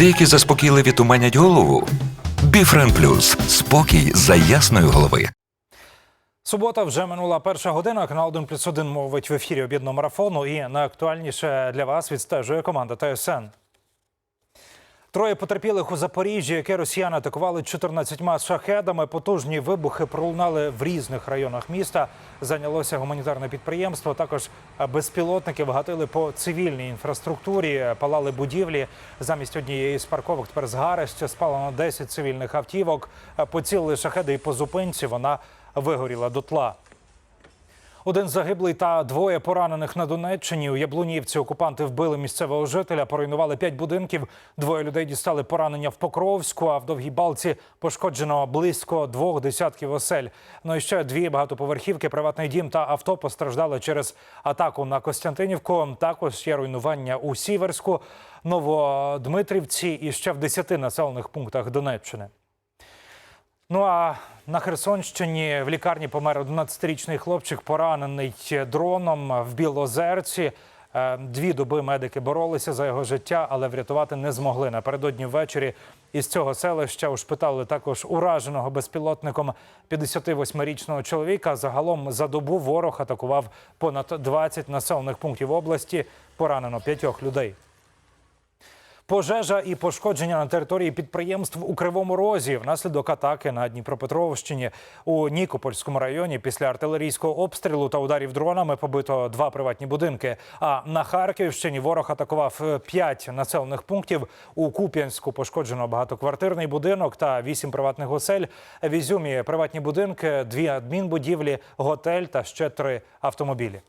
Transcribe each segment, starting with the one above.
Деякі заспокійливі туманять голову. Біфрен Плюс спокій за ясної голови. Субота вже минула перша година. Канал 1 плюс 1 мовить в ефірі об'єднаного марафону. І найактуальніше для вас відстежує команда ТСН. Троє потерпілих у Запоріжжі, яке росіяни атакували 14 шахедами. Потужні вибухи пролунали в різних районах міста. Зайнялося гуманітарне підприємство. Також безпілотники вгатили по цивільній інфраструктурі, палали будівлі. Замість однієї з парковок тепер згарище спалено 10 цивільних автівок. Поцілили шахеди і по зупинці. Вона вигоріла дотла. Один загиблий та двоє поранених на Донеччині. У Яблунівці окупанти вбили місцевого жителя, поруйнували п'ять будинків. Двоє людей дістали поранення в Покровську, а в Довгій Балці пошкоджено близько двох десятків осель. Ну і ще дві багатоповерхівки, приватний дім та авто постраждали через атаку на Костянтинівку. Також є руйнування у Сіверську, Новодмитрівці і ще в десяти населених пунктах Донеччини. Ну а на Херсонщині в лікарні помер 11-річний хлопчик, поранений дроном в Білозерці. Е, Дві доби медики боролися за його життя, але врятувати не змогли. Напередодні ввечері із цього селища ушпитали також ураженого безпілотником 58-річного чоловіка. Загалом за добу ворог атакував понад 20 населених пунктів області. Поранено п'ятьох людей. Пожежа і пошкодження на території підприємств у Кривому Розі внаслідок атаки на Дніпропетровщині у Нікопольському районі після артилерійського обстрілу та ударів дронами побито два приватні будинки. А на Харківщині ворог атакував е, п'ять населених пунктів. У Куп'янську пошкоджено багатоквартирний будинок та вісім приватних осель. В Ізюмі приватні будинки, дві адмінбудівлі, готель та ще три автомобілі.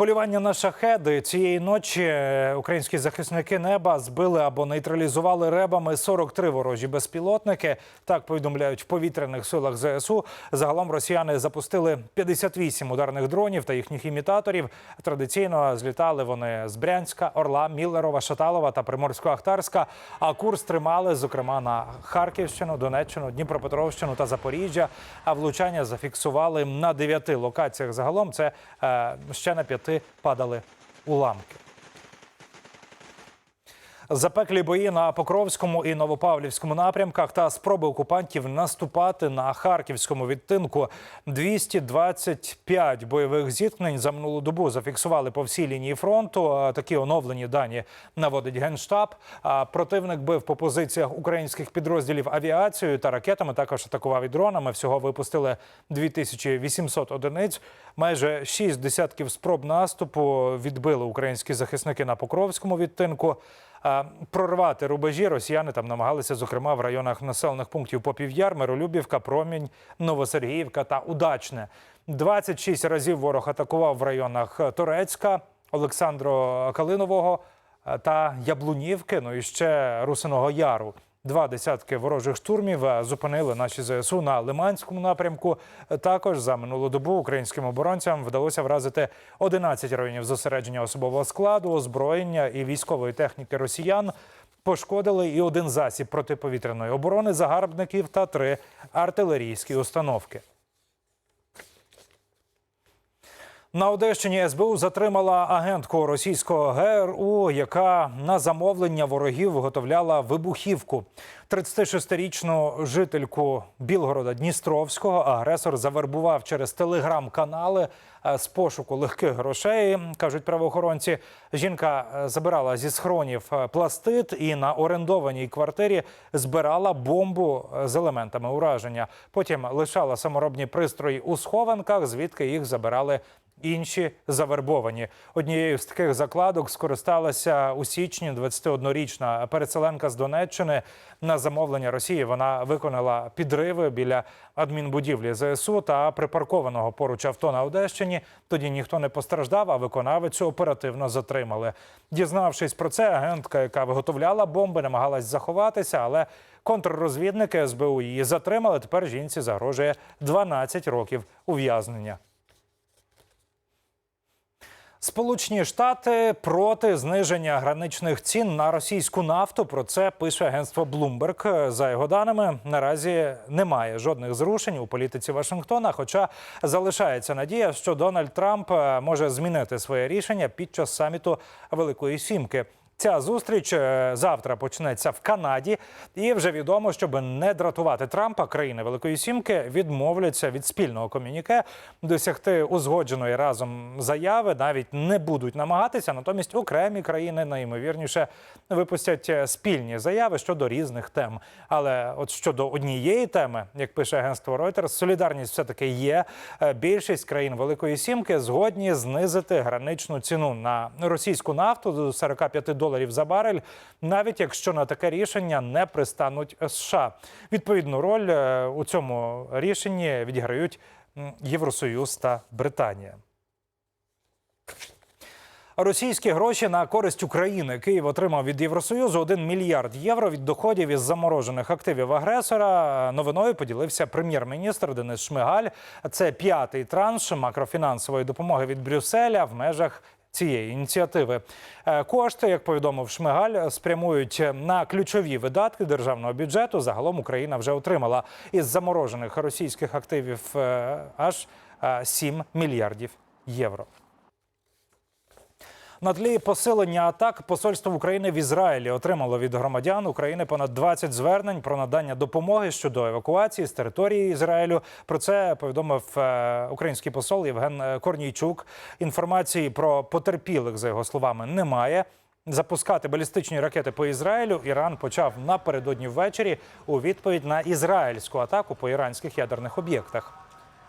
Полювання на шахеди цієї ночі е, українські захисники неба збили або нейтралізували ребами 43 ворожі безпілотники. Так повідомляють в повітряних силах ЗСУ. Загалом росіяни запустили 58 ударних дронів та їхніх імітаторів. Традиційно злітали вони з Брянська, Орла, Міллерова, Шаталова та Приморсько-Ахтарська. А курс тримали, зокрема, на Харківщину, Донеччину, Дніпропетровщину та Запоріжжя. А влучання зафіксували на дев'яти локаціях. Загалом це е, ще на п'яти падали уламки. Запеклі бої на Покровському і Новопавлівському напрямках та спроби окупантів наступати на харківському відтинку. 225 бойових зіткнень за минулу добу зафіксували по всій лінії фронту. Такі оновлені дані наводить генштаб. Противник бив по позиціях українських підрозділів авіацією та ракетами. Також атакував і дронами. Всього випустили 2800 одиниць. Майже шість десятків спроб наступу відбили українські захисники на Покровському відтинку. Прорвати рубежі росіяни там намагалися, зокрема, в районах населених пунктів Попів'яр, Миролюбівка, Промінь, Новосергіївка та Удачне. 26 разів ворог атакував в районах Торецька, Олександро Калинового е, та Яблунівки. Ну і ще Русиного Яру. Два десятки ворожих штурмів е, зупинили наші ЗСУ на Лиманському напрямку. Також за минулу добу українським оборонцям вдалося вразити 11 районів зосередження особового складу, озброєння і військової техніки росіян. Пошкодили і один засіб протиповітряної оборони загарбників та три артилерійські установки. На Одещині СБУ затримала агентку російського ГРУ, яка на замовлення ворогів виготовляла вибухівку. 36-річну жительку Білгорода Дністровського агресор завербував через телеграм-канали е, з пошуку легких грошей. кажуть правоохоронці. Жінка е, забирала зі схронів е, пластит і на орендованій квартирі збирала бомбу з елементами ураження. Потім лишала саморобні пристрої у схованках, звідки їх забирали інші завербовані. Однією з таких закладок скористалася у січні 21-річна переселенка з Донеччини. На замовлення Росії вона виконала підриви біля адмінбудівлі ЗСУ та припаркованого поруч авто на Одещині. Тоді ніхто не постраждав, а виконавицю оперативно затримали. Дізнавшись про це, агентка, яка виготовляла бомби, намагалась заховатися, але контррозвідники СБУ її затримали. Тепер жінці загрожує 12 років ув'язнення. Сполучені Штати проти зниження граничних цін на російську нафту. Про це пише агентство Bloomberg. За його даними, наразі немає жодних зрушень у політиці Вашингтона. Хоча залишається надія, що Дональд Трамп е, може змінити своє рішення під час саміту Великої Сімки. Ця зустріч е, завтра почнеться в Канаді, і вже відомо, щоб не дратувати Трампа, країни Великої Сімки відмовляться від спільного комюніке досягти узгодженої разом заяви, навіть не будуть намагатися. Натомість окремі країни найімовірніше випустять е, спільні заяви щодо різних тем. Але от щодо однієї теми, як пише агентство Reuters, солідарність все таки є. Е, Більшість країн Великої Сімки згодні знизити граничну ціну на російську нафту до 45 доларів за барель, навіть якщо на таке рішення не пристануть США. Відповідну роль е, у цьому рішенні відіграють Євросоюз та Британія. Російські гроші на користь України Київ отримав від Євросоюзу 1 мільярд євро від доходів із заморожених активів агресора. Новиною поділився прем'єр-міністр Денис Шмигаль. Це п'ятий транш макрофінансової допомоги від Брюсселя в межах. Цієї ініціативи Е, кошти, як повідомив Шмигаль, спрямують на ключові видатки державного бюджету. Загалом Україна вже отримала із заморожених російських активів е, аж е, 7 мільярдів євро. На тлі посилення атак посольство України в Ізраїлі отримало від громадян України понад 20 звернень про надання допомоги щодо евакуації з території Ізраїлю. Про це повідомив е, український посол Євген е, Корнійчук. Інформації про потерпілих, за його словами, немає. Запускати балістичні ракети по Ізраїлю Іран почав напередодні ввечері у відповідь на ізраїльську атаку по іранських ядерних об'єктах.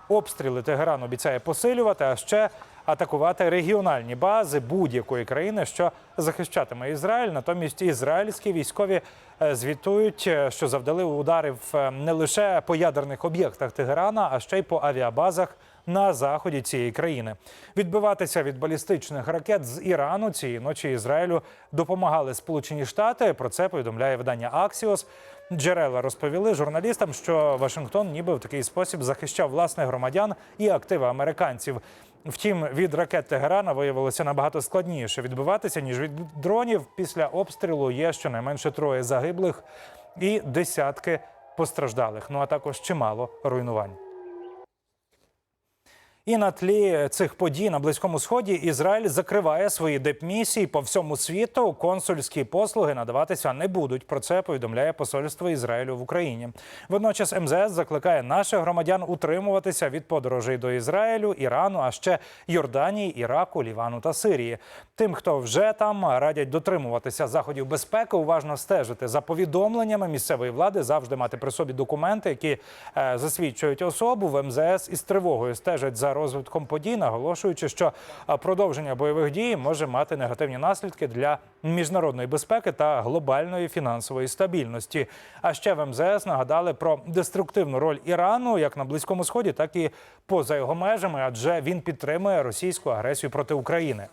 Обстріли Тегеран обіцяє посилювати, а ще атакувати регіональні бази будь-якої країни, що захищатиме Ізраїль. Натомість ізраїльські військові е, звітують, е, що завдали ударів е, не лише по ядерних об'єктах Тегерана, а ще й по авіабазах на заході цієї країни. Відбиватися від балістичних ракет з Ірану цієї ночі Ізраїлю допомагали Сполучені Штати. Про це повідомляє видання Аксіос. Джерела розповіли журналістам, що Вашингтон ніби в такий спосіб захищав власних громадян і активи американців. Втім, від ракет Тегерана виявилося набагато складніше відбиватися ніж від дронів. Після обстрілу є щонайменше троє загиблих і десятки постраждалих. Ну а також чимало руйнувань. І на тлі цих подій на близькому сході Ізраїль закриває свої депмісії по всьому світу. Консульські послуги надаватися не будуть. Про це повідомляє посольство Ізраїлю в Україні. Водночас МЗС закликає наших громадян утримуватися від подорожей до Ізраїлю, Ірану, а ще Йорданії, Іраку, Лівану та Сирії. Тим, хто вже там, радять дотримуватися заходів безпеки, уважно стежити за повідомленнями місцевої влади, завжди мати при собі документи, які е, засвідчують особу. В МЗС із тривогою стежать за розвитком подій, наголошуючи, що продовження бойових дій може мати негативні наслідки для міжнародної безпеки та глобальної фінансової стабільності. А ще в МЗС нагадали про деструктивну роль Ірану як на близькому сході, так і поза його межами, адже він підтримує російську агресію проти України.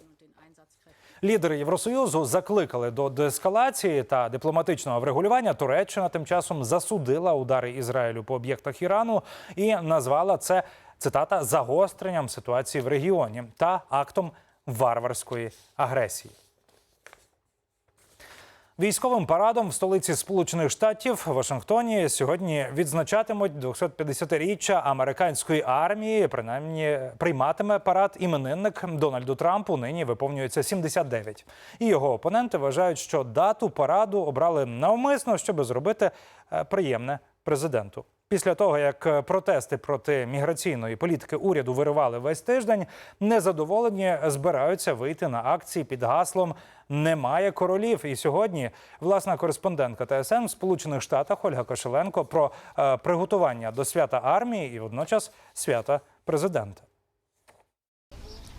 Лідери Євросоюзу закликали до деескалації та дипломатичного врегулювання. Туреччина тим часом засудила удари Ізраїлю по об'єктах Ірану і назвала це цитата загостренням ситуації в регіоні та актом варварської агресії. Військовим парадом в столиці Сполучених Штатів Вашингтоні сьогодні відзначатимуть 250-річчя американської армії. Принаймні прийматиме парад іменинник Дональду Трампу. Нині виповнюється 79. І його опоненти вважають, що дату параду обрали навмисно, щоб зробити е, приємне президенту. Після того, як е, протести проти міграційної політики уряду виривали весь тиждень, незадоволені збираються вийти на акції під гаслом Немає королів. І сьогодні власна кореспондентка ТСН в Сполучених Штатах Ольга Кошеленко про е, приготування до свята армії і водночас свята президента.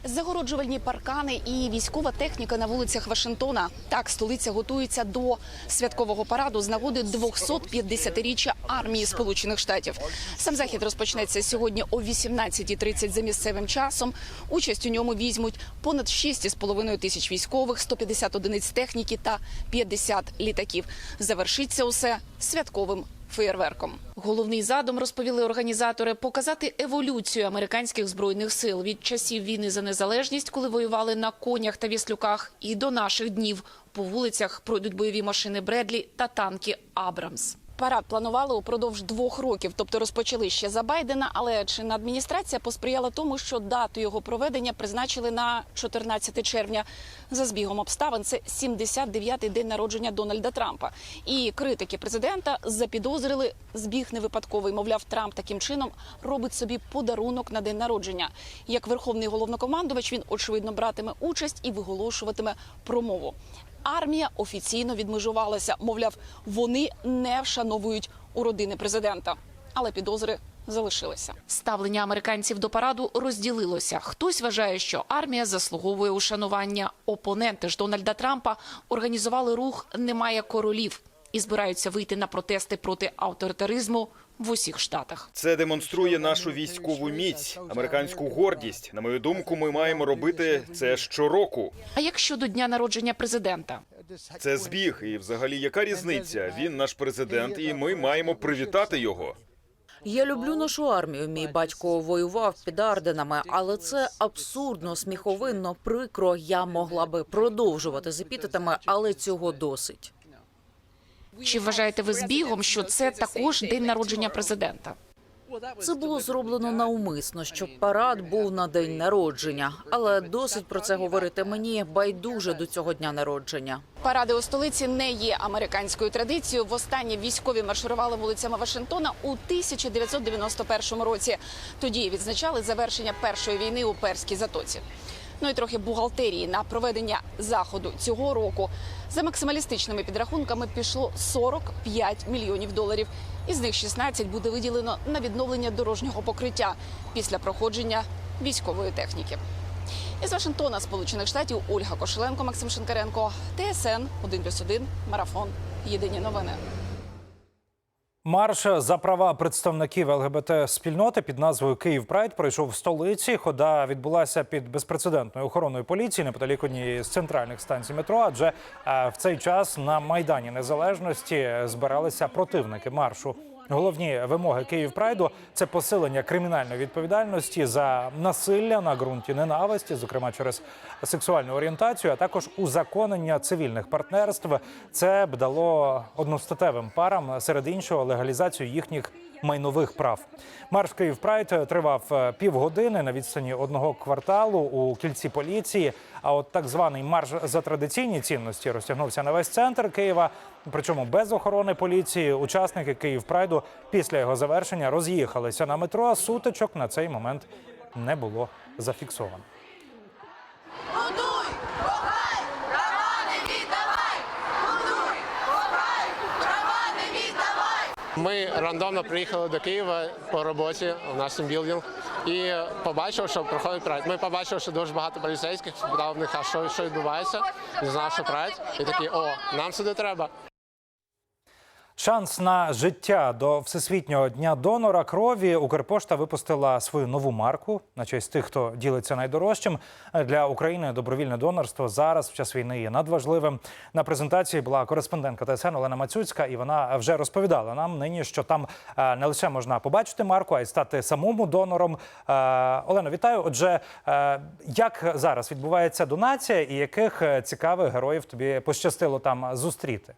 Загороджувальні паркани і військова техніка на вулицях Вашингтона. Так, столиця готується до святкового параду з нагоди 250-річчя армії Сполучених Штатів. Сам захід розпочнеться сьогодні о 18.30 за місцевим часом. Участь у ньому візьмуть понад 6,5 тисяч військових, 150 одиниць техніки та 50 літаків. Завершиться усе святковим феєрверком. Головний задум розповіли організатори показати еволюцію американських збройних сил від часів війни за незалежність, коли воювали на конях та віслюках, і до наших днів по вулицях пройдуть бойові машини Бредлі та танки Абрамс. Парад планували упродовж двох років, тобто розпочали ще за Байдена. Але чинна адміністрація посприяла тому, що дату його проведення призначили на 14 червня. За збігом обставин це 79-й день народження Дональда Трампа. І критики президента запідозрили збіг не випадковий. Мовляв, Трамп таким чином робить собі подарунок на день народження. Як верховний головнокомандувач, він очевидно братиме участь і виголошуватиме промову. Армія офіційно відмежувалася. Мовляв, вони не вшановують у родини президента, але підозри залишилися. Ставлення американців до параду розділилося. Хтось вважає, що армія заслуговує ушанування. Опоненти ж Дональда Трампа організували рух Немає королів і збираються вийти на протести проти авторитаризму в усіх штатах. Це демонструє нашу військову міць, американську гордість. На мою думку, ми маємо робити це щороку. А як щодо дня народження президента? Це збіг, і взагалі яка різниця? Він наш президент, і ми маємо привітати його. Я люблю нашу армію. Мій батько воював під Арденами, але це абсурдно, сміховинно, прикро. Я могла би продовжувати з епітетами, але цього досить. Чи вважаєте ви збігом, що це також день народження президента? Це було зроблено навмисно, щоб парад був на день народження, але досить про це говорити мені байдуже до цього дня народження. Паради у столиці не є американською традицією. Востаннє військові марширували вулицями Вашингтона у 1991 році. Тоді відзначали завершення першої війни у Перській затоці. Ну і трохи бухгалтерії на проведення заходу цього року. За максималістичними підрахунками пішло 45 мільйонів доларів. Із них 16 буде виділено на відновлення дорожнього покриття після проходження військової техніки. Із Вашингтона, Сполучених Штатів, Ольга Кошеленко, Максим Шинкаренко, ТСН 1+,1, Марафон. Єдині новини. Марш за права представників ЛГБТ спільноти під назвою Київ Прайд пройшов в столиці. Хода відбулася під безпрецедентною охороною поліції неподалік однієї з центральних станцій метро. Адже е, в цей час на майдані незалежності збиралися противники маршу. Головні вимоги Київ Прайду це посилення кримінальної відповідальності за насилля на ґрунті ненависті, зокрема через сексуальну орієнтацію, а також узаконення цивільних партнерств. Це б дало одностатевим парам серед іншого легалізацію їхніх майнових прав. Марш Київ Прайд тривав е, півгодини на відстані одного кварталу у кільці поліції. А от так званий марш за традиційні цінності розтягнувся на весь центр Києва. Причому без охорони поліції учасники Київ Прайду після його завершення роз'їхалися на метро. а Сутичок на цей момент не було зафіксовано. Будуй, кохай, права не віддавай! Будуй, кохай, права не віддавай! Ми рандомно приїхали до Києва по роботі в наш білдинг і побачив, що проходить прайд. Ми побачили, що дуже багато поліцейських спитав в них, а що, що відбувається, не знав, що прайд. І такі, о, нам сюди треба. Шанс на життя до всесвітнього дня донора крові Укрпошта випустила свою нову марку на честь тих, хто ділиться найдорожчим. Для України добровільне донорство зараз в час війни є надважливим. На презентації була кореспондентка ТСН Олена Мацюцька, і вона вже розповідала нам нині, що там е, не лише можна побачити марку, а й стати самому донором. Е, Олено, вітаю. Отже, е, як зараз відбувається донація, і яких цікавих героїв тобі пощастило там зустріти?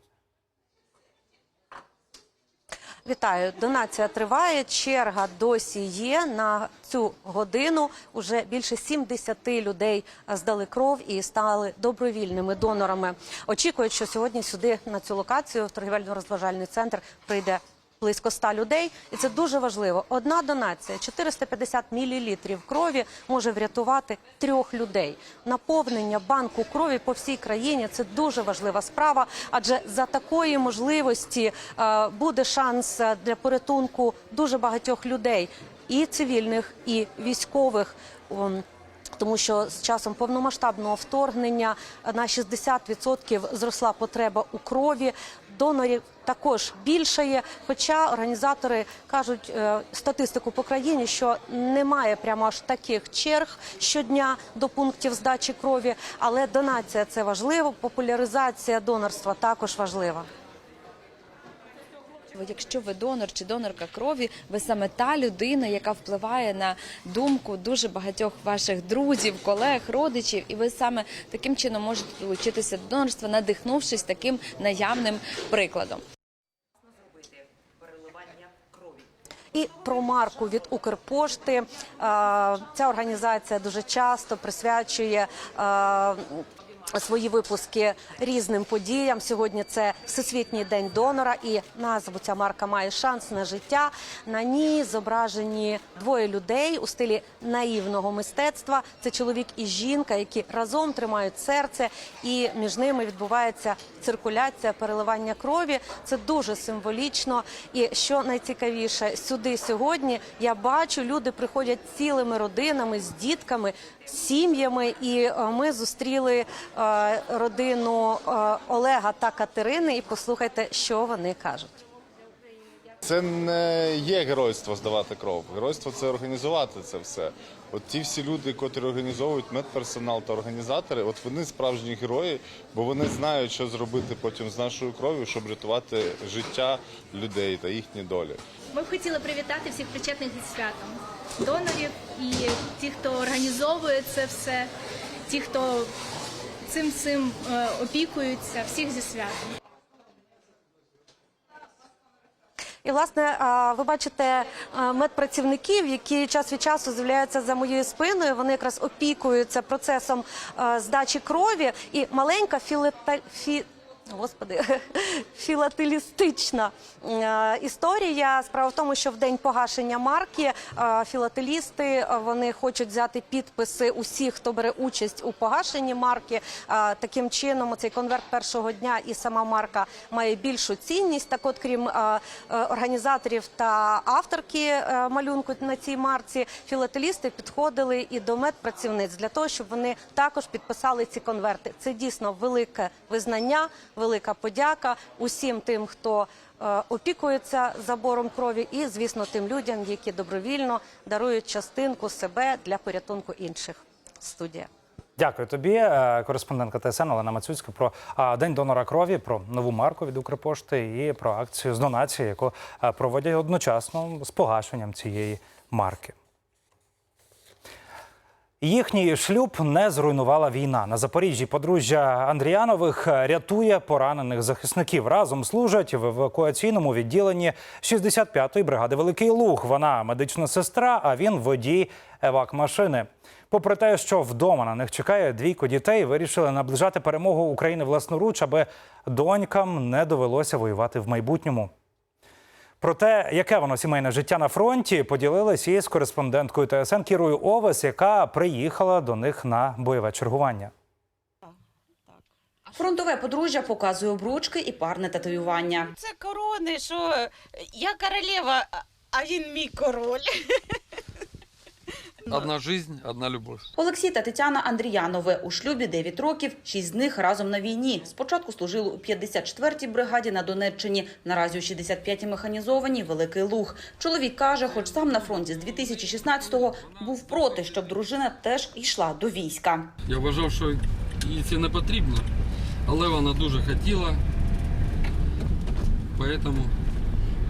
Вітаю, донація триває. Черга досі є на цю годину. Уже більше 70 людей здали кров і стали добровільними донорами. Очікують, що сьогодні сюди на цю локацію в торгівельно-розважальний центр прийде. Близько 100 людей, і це дуже важливо. Одна донація 450 мілілітрів крові може врятувати трьох людей. Наповнення банку крові по всій країні це дуже важлива справа, адже за такої можливості е, буде шанс е, для порятунку дуже багатьох людей, і цивільних, і військових. Ом, тому що з часом повномасштабного вторгнення на 60% зросла потреба у крові. Донорів також більшає. Хоча організатори кажуть е, статистику по країні, що немає прямо аж таких черг щодня до пунктів здачі крові. Але донація це важливо. Популяризація донорства також важлива. Якщо ви донор чи донорка крові, ви саме та людина, яка впливає на думку дуже багатьох ваших друзів, колег, родичів, і ви саме таким чином можете долучитися до донорства, надихнувшись таким наявним прикладом. І про марку від Укрпошти ця організація дуже часто присвячує. Свої випуски різним подіям. Сьогодні це Всесвітній день донора, і назву ця марка має шанс на життя. На ній зображені двоє людей у стилі наївного мистецтва. Це чоловік і жінка, які разом тримають серце, і між ними відбувається циркуляція, переливання крові. Це дуже символічно. І що найцікавіше, сюди сьогодні я бачу, люди приходять цілими родинами з дітками, сім'ями. І е, ми зустріли е, родину е, Олега та Катерини. І послухайте, що вони кажуть. Це не є геройство здавати кров. Геройство це організувати це все. От ті всі люди, котрі організовують медперсонал та організатори, от вони справжні герої, бо вони знають, що зробити потім з нашою кров'ю, щоб рятувати життя людей та їхні долі. Ми б хотіли привітати всіх причетних зі святом донорів і ті, хто організовує це все, ті, хто цим всім е, опікуються, всіх зі святом. І власне ви бачите медпрацівників, які час від часу з'являються за моєю спиною. Вони якраз опікуються процесом здачі крові. І маленька філета... Господи, філателістична е, історія. Справа в тому, що в день погашення марки е, філателісти е, вони хочуть взяти підписи усіх, хто бере участь у погашенні марки. Таким чином, цей конверт першого дня і сама марка має більшу цінність. Так, от крім організаторів та авторки малюнку на цій марці, філателісти підходили і до медпрацівниць для того, щоб вони також підписали ці конверти. Це дійсно велике визнання, велика подяка усім тим, хто е, опікується забором крові, і звісно тим людям, які добровільно дарують частинку себе для порятунку інших. Студія. Дякую тобі, е, кореспондентка ТСН Олена Мацюцька, про день донора крові, про нову марку від Укрпошти і про акцію з донації, яку е, проводять одночасно з погашенням цієї марки. Їхній шлюб не зруйнувала війна. На Запоріжжі подружжя Андріанових рятує поранених захисників. Разом служать в евакуаційному відділенні 65-ї бригади Великий Луг. Вона медична сестра, а він водій евак-машини. Попри те, що вдома на них чекає двійко дітей, вирішили наближати перемогу України власноруч, аби донькам не довелося воювати в майбутньому. Про те, яке воно сімейне життя на фронті, поділилась із кореспонденткою ТСН Кірою Овес, яка приїхала до них на бойове чергування. Фронтове подружжя показує обручки і парне татуювання. Це корони, що я королева, а він мій король. Одна жизнь, одна любовь. Олексій та Тетяна Андріянови у шлюбі 9 років, 6 з них разом на війні. Спочатку служили у 54-й бригаді на Донеччині, наразі у 65-й механізованій Великий Луг. Чоловік каже, хоч сам на фронті з 2016-го був проти, щоб дружина теж йшла до війська. Я вважав, що їй це не потрібно, але вона дуже хотіла. Поэтому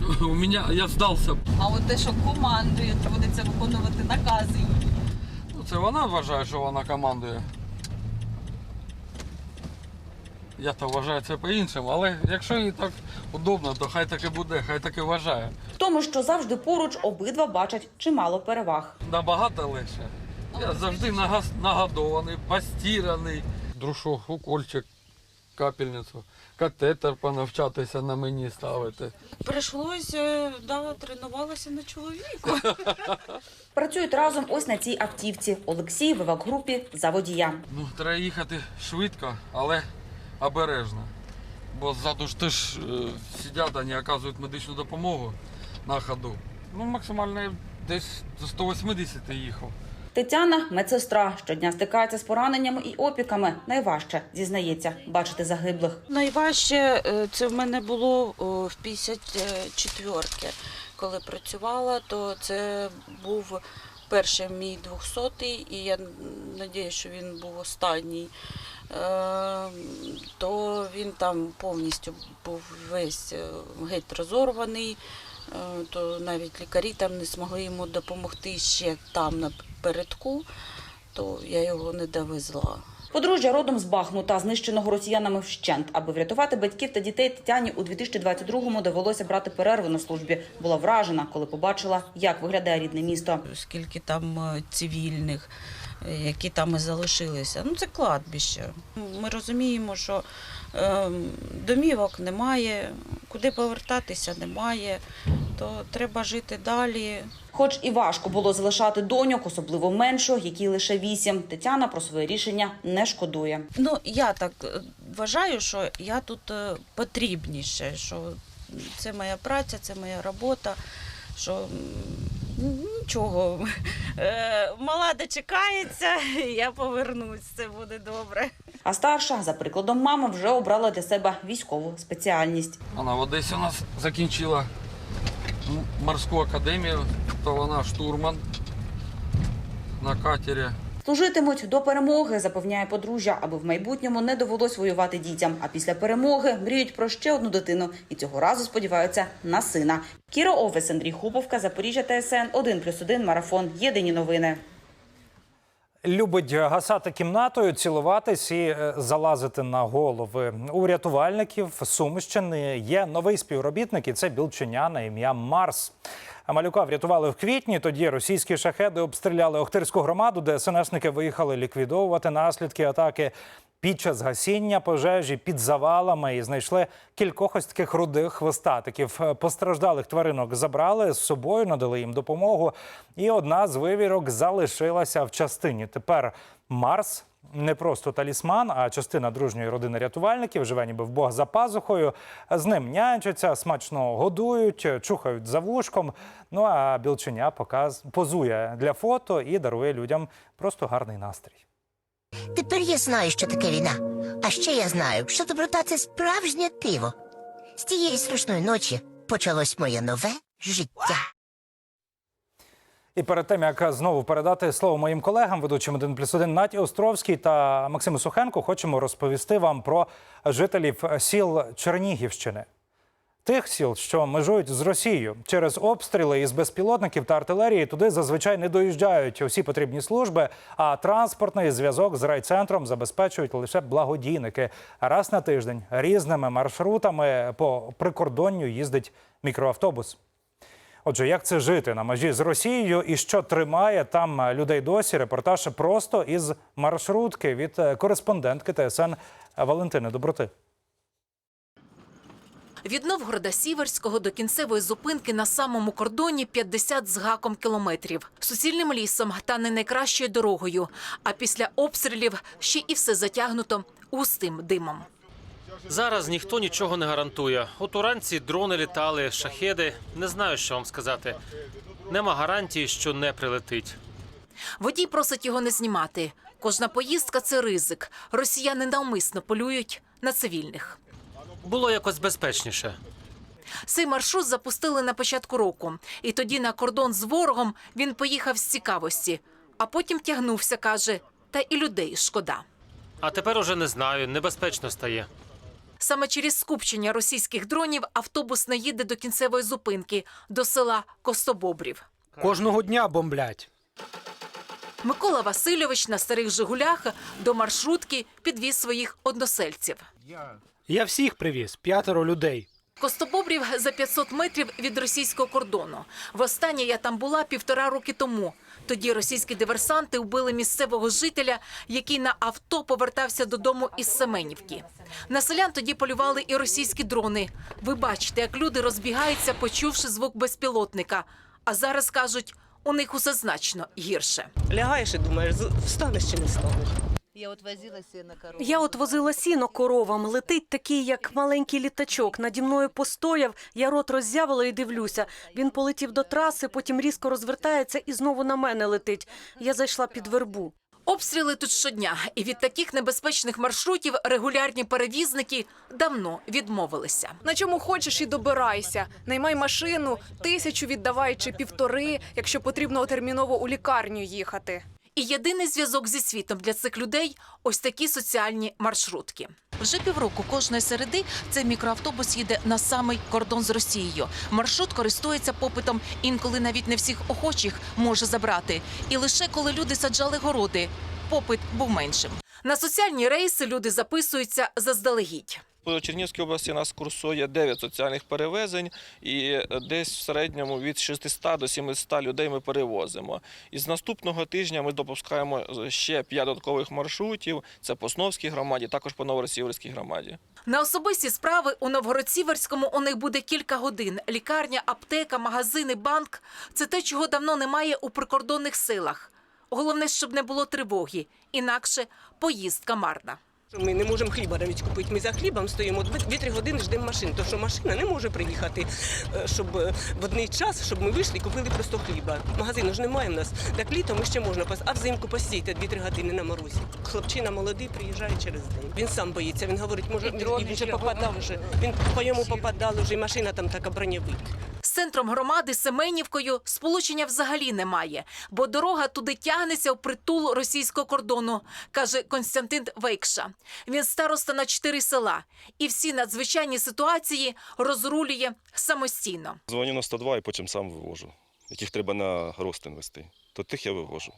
у мене я здався. А от те, що командує, доводиться виконувати накази. Ну, Це вона вважає, що вона командує. Я то вважаю це по-іншому, але якщо їй так удобно, то хай так і буде, хай так і вважає. В тому, що завжди поруч обидва бачать чимало переваг. Набагато легше. Я завжди нагас- нагодований, постіраний. Друшок, укольчик, капельницю, катетер понавчатися на мені ставити. Прийшлося, да, тренувалася на чоловіку. Працюють разом ось на цій автівці. Олексій в евакгрупі за водія. Ну, треба їхати швидко, але обережно. Бо ззаду ж теж е, сидять, вони оказують медичну допомогу на ходу. Ну, максимально я десь до 180 їхав. Тетяна медсестра щодня стикається з пораненнями і опіками. Найважче зізнається бачити загиблих. Найважче е, це в мене було в 54-ки. Коли працювала, то це був перший мій 200-й, і я сподіваюся, що він був останній. Е, То він там повністю був весь е, геть розорваний, то навіть лікарі там не змогли йому допомогти ще там напередку, то я його не довезла. Подружжя родом з Бахмута, знищеного росіянами вщент. Аби врятувати батьків та дітей Тетяні у 2022-му довелося брати перерву на службі. Була вражена, коли побачила, як виглядає рідне місто. Скільки там е, цивільних, е, які там і залишилися. Ну, це кладбище. Ми розуміємо, що е, домівок немає, куди повертатися немає, то треба жити далі. Хоч і важко було залишати доньок, особливо меншу, якій лише вісім. Тетяна про своє рішення не шкодує. Ну, я так е, вважаю, що я тут е, потрібніше, що це моя праця, це моя робота, що нічого. Е, Мала дочекається, я повернусь, це буде добре. А старша, за прикладом мами, вже обрала для себе військову спеціальність. Вона в Одесі у нас закінчила морську академію, то вона штурман на катері. Служитимуть до перемоги, запевняє подружжя, аби в майбутньому не довелось воювати дітям. А після перемоги мріють про ще одну дитину і цього разу сподіваються на сина. Кіра Овес, Андрій Хуповка, Запоріжжя ТСН 1+,1 Марафон. Єдині новини. Любить гасати кімнатою, цілуватись і е, залазити на голови. У рятувальників Сумщини є новий співробітник, і це білченя на ім'я Марс. Малюка врятували в квітні. Тоді російські шахеди обстріляли Охтирську громаду, де СНСники виїхали ліквідовувати наслідки атаки. Під час гасіння пожежі під завалами і знайшли кількох ось таких рудих хвостатиків. Е, Постраждалих тваринок забрали з собою, надали їм допомогу. І одна з вивірок залишилася в частині. Тепер Марс не просто талісман, а частина дружньої родини рятувальників. Живе ніби в Бог за пазухою. З ним нянчаться, смачно годують, чухають за вушком. Ну а білченя показ позує для фото і дарує людям просто гарний настрій. Тепер я знаю, що таке війна. А ще я знаю, що доброта це справжнє диво. З тієї страшної ночі почалось моє нове життя. І перед тим як знову передати слово моїм колегам, ведучим 1 плюс 1 Наті Островській та Максиму Сухенку, хочемо розповісти вам про жителів сіл Чернігівщини. Тих сіл, що межують з Росією через обстріли із безпілотників та артилерії, туди зазвичай не доїжджають усі потрібні служби. А транспортний зв'язок з райцентром забезпечують лише благодійники. Раз на тиждень різними маршрутами по прикордонню їздить мікроавтобус. Отже, як це жити на межі з Росією і що тримає там людей досі? Репортаж просто із маршрутки від е, кореспондентки ТСН Валентини Доброти. Від Новгорода Сіверського до кінцевої зупинки на самому кордоні 50 з гаком кілометрів. Суцільним лісом та не найкращою дорогою. А після обстрілів ще і все затягнуто густим димом. Зараз ніхто нічого не гарантує. От уранці дрони літали, шахеди. Не знаю, що вам сказати. Нема гарантії, що не прилетить. Водій просить його не знімати. Кожна поїздка це ризик. Росіяни навмисно полюють на цивільних. Було якось безпечніше. Цей маршрут запустили на початку року, і тоді на кордон з ворогом він поїхав з цікавості, а потім тягнувся, каже, та і людей шкода. А тепер уже не знаю, небезпечно стає. Саме через скупчення російських дронів автобус не їде до кінцевої зупинки до села Костобобрів. Кожного дня бомблять. Микола Васильович на старих Жигулях до маршрутки підвіз своїх односельців. Я всіх привіз, п'ятеро людей. Костобобрів за 500 метрів від російського кордону. Востаннє я там була півтора роки тому. Тоді російські диверсанти вбили місцевого жителя, який на авто повертався додому із Семенівки. На селян тоді полювали і російські дрони. Ви бачите, як люди розбігаються, почувши звук безпілотника. А зараз кажуть, у них усе значно гірше. Лягаєш і думаєш, встанеш чи не встанеш. Я от возила сіно коровам. Летить такий, як маленький літачок. Наді мною постояв. Я рот роззявила і дивлюся. Він полетів до траси, потім різко розвертається і знову на мене летить. Я зайшла під вербу. Обстріли тут щодня, і від таких небезпечних маршрутів регулярні перевізники давно відмовилися. На чому хочеш і добирайся. Наймай машину, тисячу віддавай чи півтори, якщо потрібно терміново у лікарню їхати. І єдиний зв'язок зі світом для цих людей ось такі соціальні маршрутки. Вже півроку кожної середи цей мікроавтобус їде на самий кордон з Росією. Маршрут користується попитом, інколи навіть не всіх охочих може забрати. І лише коли люди саджали городи, попит був меншим. На соціальні рейси люди записуються заздалегідь. По Чернігівській області нас курсує 9 соціальних перевезень, і десь в середньому від 600 до 700 людей ми перевозимо. І з наступного тижня ми допускаємо ще 5 додаткових маршрутів. Це по Сновській громаді, також по Новоросіверській громаді. На особисті справи у Новгород-Сіверському у них буде кілька годин. Лікарня, аптека, магазини, банк це те, чого давно немає у прикордонних силах. Головне, щоб не було тривоги, інакше поїздка марна. Ми не можемо хліба навіть купити. Ми за хлібом стоїмо 2-3 години, ждемо машин, тому що машина не може приїхати, е, щоб е, в одний час, щоб ми вийшли і купили просто хліба. Магазину ж немає в нас. Так літом ще можна пас, а взимку постійте 2-3 години на морозі. Хлопчина молодий приїжджає через день. Він сам боїться. Він говорить, може він, він вже попадав вже. Він по йому попадали вже, і машина там така бронєвик. З центром громади Семенівкою сполучення взагалі немає, бо дорога туди тягнеться в притул російського кордону, каже Константин Вейкша. Він староста на чотири села, і всі надзвичайні ситуації розрулює самостійно. Дзвоню на 102 і потім сам вивожу, яких треба на Ростин вести. То тих я вивожу.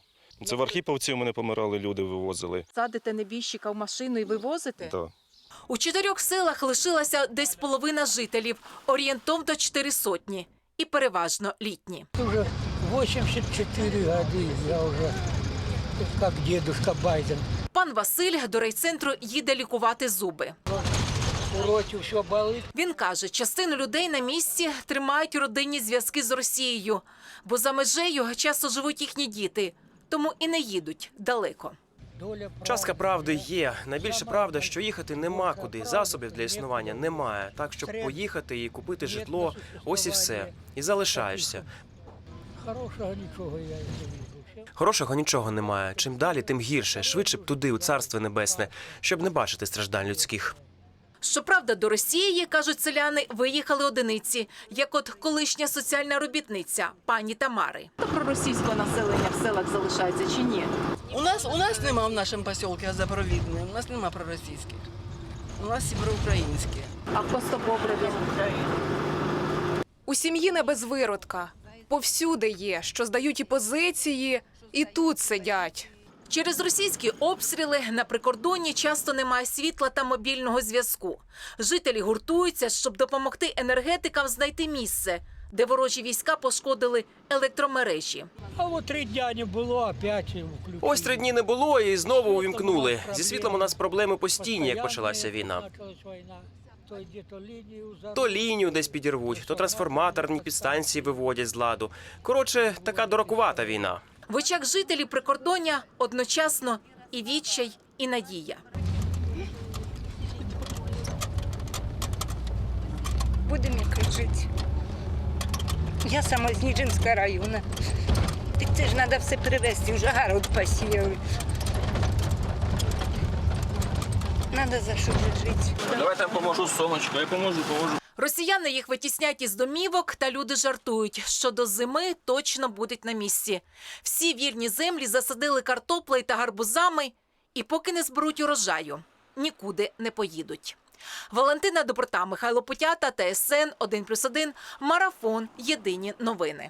Це в Архіповці у мене помирали люди, вивозили. Садите небіжчика в машину і вивозите? Да. У чотирьох селах лишилася десь половина жителів, орієнтовно чотири сотні, і переважно літні. Уже 84 года я уже как дедушка Байден. Пан Василь до райцентру їде лікувати зуби. У роті все болить. Він каже, частину людей на місці тримають родинні зв'язки з Росією, бо за межею часто живуть їхні діти, тому і не їдуть далеко. Частка правди є. Найбільше правда, що їхати нема куди. Засобів для існування немає. Так, щоб поїхати і купити житло, ось і все. І залишаєшся. Хорошого нічого я не вижу. Хорошого нічого немає. Чим далі, тим гірше. Швидше б туди, у царство небесне, щоб не бачити страждань людських. Щоправда, до Росії, кажуть селяни, виїхали одиниці, як от колишня соціальна робітниця пані Тамари. Проросійського населення в селах залишається чи ні? У нас у нас нема в нашому поселку заповідне, у нас нема проросійських. У нас всі проукраїнські. А в У сім'ї не без виродка. Повсюди є, що здають і позиції, і тут сидять. Через російські обстріли на прикордонні часто немає світла та мобільного зв'язку. Жителі гуртуються, щоб допомогти енергетикам знайти місце, де ворожі війська пошкодили електромережі. А от три дня не було, опять включили. Ось три дні не було і знову увімкнули. Зі світлом у нас проблеми постійні, як почалася війна. То где-то лінію. То лінію десь підірвуть, то трансформаторні підстанції виводять з ладу. Коротше, така дуракувата війна. В очах жителів прикордоння одночасно і відчай, і надія. Будемо якось жити. Я сама з Ніжинського району. Так це ж треба все перевезти, вже город посіяли. Треба за що жити. Давайте я поможу з сумочкою, я поможу, поможу. Росіяни їх витісняють із домівок, та люди жартують, що до зими точно будуть на місці. Всі вірні землі засадили картоплею та гарбузами, і поки не зберуть урожаю, нікуди не поїдуть. Валентина Доброта, Михайло Путята, ТСН 1+,1, Марафон. Єдині новини.